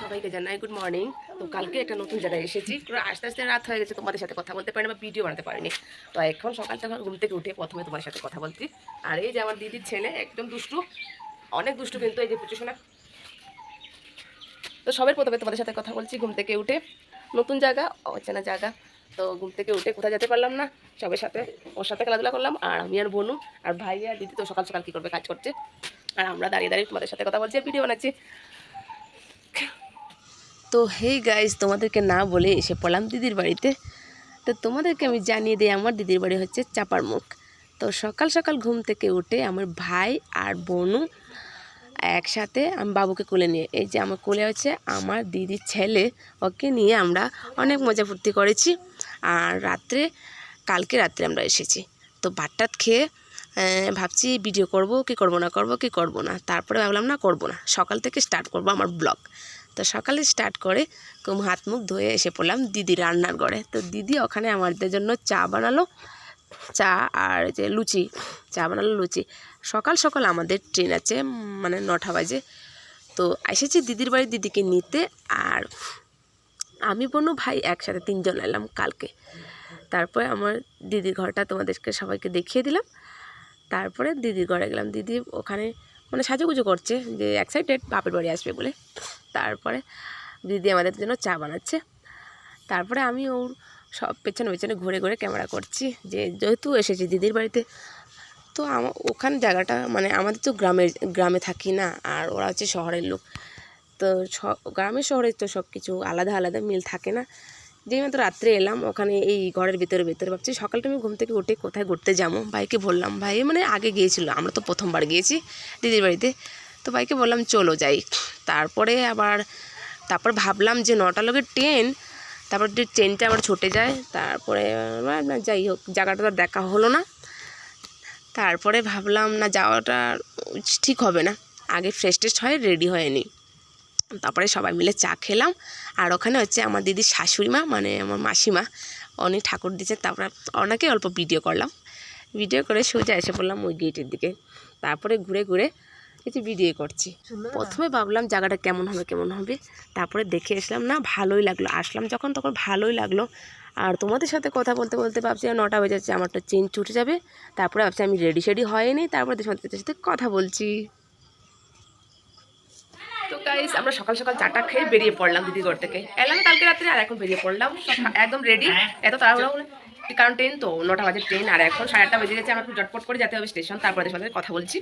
সবাইকে জানাই good morning তো কালকে একটা নতুন জায়গায় এসেছি। আস্তে আস্তে রাত হয়ে গেছে, তোমাদের সাথে কথা বলতে পারিনি বা ভিডিও বানাতে পারিনি। তো এখন সকাল থেকে ঘুম থেকে উঠে প্রথমে তোমার সাথে কথা বলছি। আর এই যে আমার দিদির ছেলে, একদম দুষ্টু, অনেক দুষ্টু কিন্তু এই যে পুচু শোনা তো সবের প্রথমে তোমাদের সাথে কথা বলছি, ঘুম থেকে উঠে। নতুন জায়গা, অচেনা জায়গা। তো ঘুম থেকে উঠে কোথায় যেতে পারলাম না, সবের সাথে, ওর সাথে খেলাধুলা করলাম, আর আমি আর বোনু, আর ভাই আর দিদি তো সকাল সকাল কী করবে, কাজ করছে। আর আমরা দাঁড়িয়ে দাঁড়িয়ে তোমাদের সাথে কথা বলছি ভিডিও বানাচ্ছি। তো হেই গাইজ তোমাদেরকে না বলে এসে পড়লাম দিদির বাড়িতে। তো তোমাদেরকে আমি জানিয়ে দিই, আমার দিদির বাড়ি হচ্ছে চাপার মুখ তো সকাল সকাল ঘুম থেকে উঠে আমার ভাই আর বোনু একসাথে আমি বাবুকে কোলে নিয়ে, এই যে আমার কোলে হচ্ছে আমার দিদির ছেলে, ওকে নিয়ে আমরা অনেক মজা ফুর্তি করেছি। আর রাত্রে, কালকে রাত্রে আমরা এসেছি। তো ভাতটাত খেয়ে ভাবছি ভিডিও করব, কি করব না করব, কি করব না। তারপরে ভাবলাম, না, করব না। সকাল থেকে স্টার্ট করব আমার ব্লগ তো সকালে স্টার্ট করে কুম হাত, মুখ ধুয়ে এসে পড়লাম দিদি রান্নার ঘরে। তো দিদি ওখানে আমাদের জন্য চা বানালো। চা আর যে লুচি, চা বানালো লুচি। সকাল সকাল আমাদের ট্রেন আছে মানে নটা বাজে। তো এসেছি দিদির বাড়ি দিদিকে নিতে আর আমি বোনও ভাই একসাথে তিনজন এলাম কালকে। তারপরে আমার দিদির ঘরটা তোমাদেরকে সবাইকে দেখিয়ে দিলাম। তারপরে দিদির ঘরে গেলাম। দিদি ওখানে মানে সাজুগুজু করছে যে এক্সাইটেড বাপের বাড়ি আসবে বলে। তারপরে দিদি আমাদের জন্য চা বানাচ্ছে। তারপরে আমি ওর সব পেছনে পেছনে ঘুরে ঘুরে ক্যামেরা করছি যে যেহেতু এসেছি দিদির বাড়িতে, তো আমার ওখানে জায়গাটা মানে আমাদের তো গ্রামের, গ্রামে থাকি না আর ওরা হচ্ছে শহরের লোক। তো গ্রামের শহরে তো সব কিছু আলাদা আলাদা মিল থাকে না। যেই মাত্র রাত্রে এলাম, ওখানে এই ঘরের ভিতরে ভিতরে ভাবছি, সকালটা আমি ঘুম থেকে উঠে কোথায় ঘুরতে যাব? ভাইকে বললাম, ভাই মানে আগে গিয়েছিল, আমরা তো প্রথমবার গিয়েছি দিদির বাড়িতে। তো ভাইকে বললাম, চলো যাই। তারপরে আবার, তারপর ভাবলাম যে নটা লোকের ট্রেন, তারপর যে ট্রেনটা আবার ছুটে যায়, তারপরে যাই হোক, জায়গাটা তো দেখা হলো না। তারপরে ভাবলাম, না, যাওয়াটা ঠিক হবে না। আগে ফ্রেশ টেস্ট হয় রেডি হয়ে নিই তারপরে সবাই মিলে চা খেলাম। আর ওখানে হচ্ছে আমার দিদির শাশুড়ি মা মানে আমার মাসিমা উনি ঠাকুর দিচ্ছে। তারপরে ওনাকে অল্প ভিডিও করলাম। ভিডিও করে সোজা এসে পড়লাম ওই গেটের দিকে। তারপরে ঘুরে ঘুরে এই যে ভিডিও করছি। প্রথমে ভাবলাম জায়গাটা কেমন হবে কেমন হবে? তারপরে দেখে আসলাম না ভালোই লাগল। আসলাম যখন তখন ভালোই লাগল। আর তোমাদের সাথে কথা বলতে বলতে ভাবছি নটা বেজে যাচ্ছে আমার তো চেন ছুটে যাবে। তারপরে ভাবছি আমি রেডি শেডি হয়নি। তারপরে তোমাদের সাথে কথা বলছি। তো গাইস আমরা সকাল সকাল চাটা খেয়ে বেরিয়ে পড়লাম দিদির ঘর থেকে। এলাম কালকে রাত্রে আর এখন বেরিয়ে পড়লাম একদম রেডি এত তাড়াহুড়ো কারণ ট্রেন তো, নটা বাজে ট্রেন আর এখন সাড়ে আটটা বেজে গেছে, আমরা একটু জটপট করে যেতে হবে স্টেশন তারপরে সাথে কথা বলছি।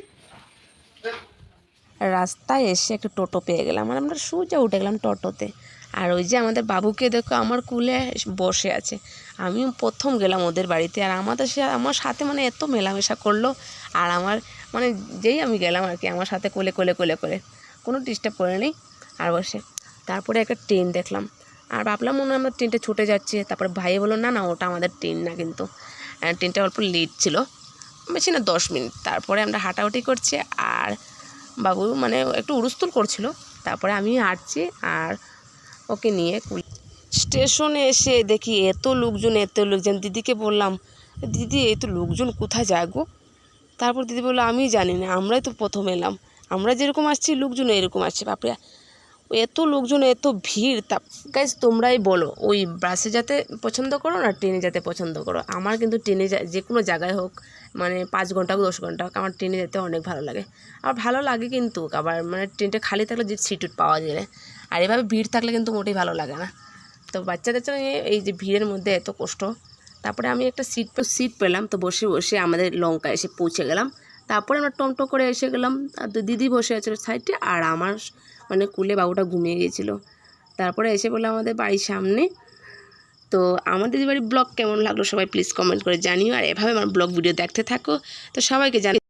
রাস্তায় এসে একটু টোটো পেয়ে গেলাম আর আমরা সোজা উঠে গেলাম টোটোতে। আর ওই যে আমাদের বাবুকে দেখো, আমার কুলে বসে আছে। আমি প্রথম গেলাম ওদের বাড়িতে, আর আমাদের সে, আমার সাথে মানে এত মেলামেশা করল, আর আমার মানে যেই আমি গেলাম আর কি, আমার সাথে কোলে কোলে কোলে কোলে। কোনো ডিস্টার্ব করে নেই আর বসে। তারপরে একটা ট্রেন দেখলাম। আর ভাবলাম মনে হয় ট্রেনটা ছুটে যাচ্ছে। তারপরে ভাই বলল, না না, ওটা আমাদের ট্রেন না কিন্তু। ট্রেনটা অল্প লেট ছিল। বেশি না, দশ মিনিট। তারপরে আমরা হাঁটাহুটি করছি আর বাবু মানে একটু উড়ুস্তুল করছিল। তারপরে আমি হাঁটছি আর ওকে নিয়ে স্টেশনে এসে দেখি এত লোকজন এত লোকজন। দিদিকে বললাম, দিদি, এই তো লোকজন কোথায় যায় গো? তারপর দিদি বলল, আমি জানি না, আমরাই তো প্রথম এলাম। আমরা যেরকম আসছি লোকজন এরকম আসছে। বাপরে, এত লোকজন, এত ভিড়। তা গাইজ তোমরাই বলো, ওই বাসে যেতে পছন্দ করো না ট্রেনে যেতে পছন্দ করো? আমার কিন্তু ট্রেনে যা- কোনো জায়গায় হোক মানে পাঁচ ঘণ্টা হোক, দশ ঘণ্টা হোক, আমার ট্রেনে যেতে অনেক ভালো লাগে। আর ভালো লাগে কিন্তু, আবার মানে ট্রেনটা খালি থাকলে যে সিট পাওয়া যায়। আর এভাবে ভিড় থাকলে কিন্তু মোটেই ভালো লাগে না। তো বাচ্চাদের জন্য এই যে ভিড়ের মধ্যে এত কষ্ট। তারপরে আমি একটা সিট সিট পেলাম, তো বসে বসে আমাদের লঙ্কা এসে পৌঁছে গেলাম। তারপরে আমরা টমটম করে এসে গেলাম। আর দিদি বসে আছে সাইডে আর আমার মানে কুলে বাবুটা ঘুমিয়ে গিয়েছিল। তারপরে এসে বললাম আমাদের বাড়ির সামনে। তো আমার দিদি বাড়ির ব্লগ কেমন লাগল সবাই প্লিজ কমেন্ট করে জানিও। আর এভাবে আমার ব্লগ ভিডিও দেখতে থাকো। তো সবাইকে জানি